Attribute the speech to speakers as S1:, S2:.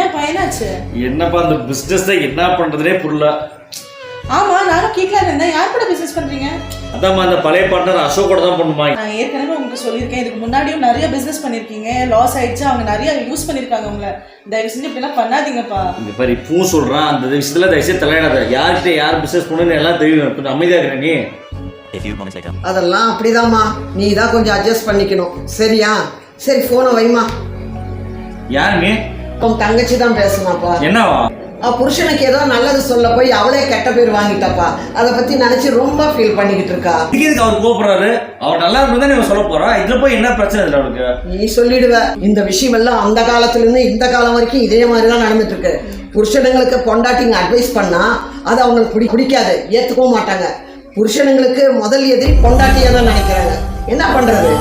S1: ஏன் பையனாச்சு
S2: என்னப்பா அந்த பிஸ்னஸ் தான் என்ன பண்றதுனே புரியல.
S1: ஆமா நானும் கேட்கலாம் இருந்தேன். யார் கூட பிசினஸ் பண்றீங்க?
S2: அதாம்மா அந்த பழைய பார்ட்னர் அசோக்கோட தான் பண்ணுமா.
S1: நான் ஏற்கனவே உங்களுக்கு சொல்லியிருக்கேன். இதுக்கு முன்னாடியும் நிறைய பிசினஸ் பண்ணிருக்கீங்க லாஸ் ஆயிடுச்சு. அவங்க நிறைய யூஸ் பண்ணிருக்காங்க உங்களை. தயவு செஞ்சு இப்படிலாம் பண்ணாதீங்கப்பா.
S2: இந்த மாதிரி இப்பவும் சொல்றான். அந்த விஷயத்துல தயவுசெய்து தலையிடாத. யார்கிட்ட யார் பிசினஸ் பண்ணணும்னு எல்லாம் தெரியும். கொஞ்சம் அமைதியா இருக்கிற நீ.
S3: அதெல்லாம் அப்படிதாம்மா. நீ தான் கொஞ்சம் அட்ஜஸ்ட் பண்ணிக்கணும். சரியா? சரி ஃபோனை வைமா
S2: யார் நீ
S3: உன் தங்கச்சி தான் பேசுனாப்பா.
S2: என்னவா?
S3: புருஷனுக்கு ஏதோ நல்லது சொல்ல போய் அவளே கெட்ட பேர் வாங்கிட்டாப்பா. அதை பத்தி நினைச்சு ரொம்ப ஃபீல் பண்ணிக்கிட்டு இருக்கா.
S2: இதுக்கு எதுக்கு அவர் கோபப்படுறாரு அவர் நல்லா இருக்கணும் தான் சொல்ல போறா இதுல போய் என்ன பிரச்சனை இல்லை அவருக்கு
S3: நீ சொல்லிடுவ. இந்த விஷயம் எல்லாம் அந்த காலத்துல இருந்து இந்த காலம் வரைக்கும் இதே மாதிரி தான் நடந்துட்டு இருக்கு புருஷனுங்களுக்கு பொண்டாட்டிங்க அட்வைஸ் பண்ணா அது அவங்களுக்கு பிடி பிடிக்காது. ஏத்துக்கவும் மாட்டாங்க. புருஷனுங்களுக்கு முதல் எதிரி பொண்டாட்டியா தான் நினைக்கிறாங்க. என்ன பண்றது?